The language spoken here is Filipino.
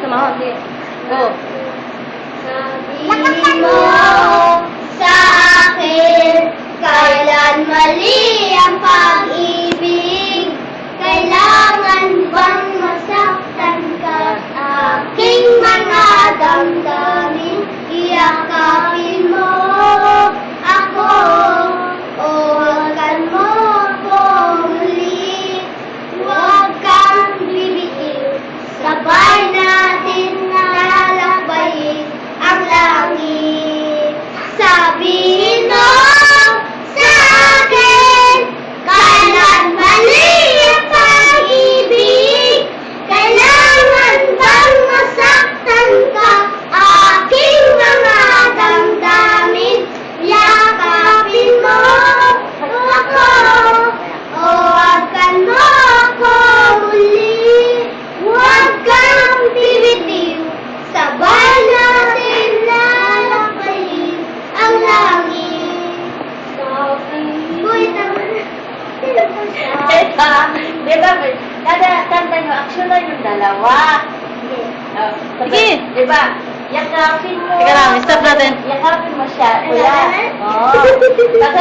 什么？好吃 Ah, di ba? Kada kanta nyo, aksyonan yung dalawa. Oh. Sige. Sige. Di ba? Yakapin mo. Teka lang, stop natin. Yakapin mo siya. Kuya. Oo. Oh.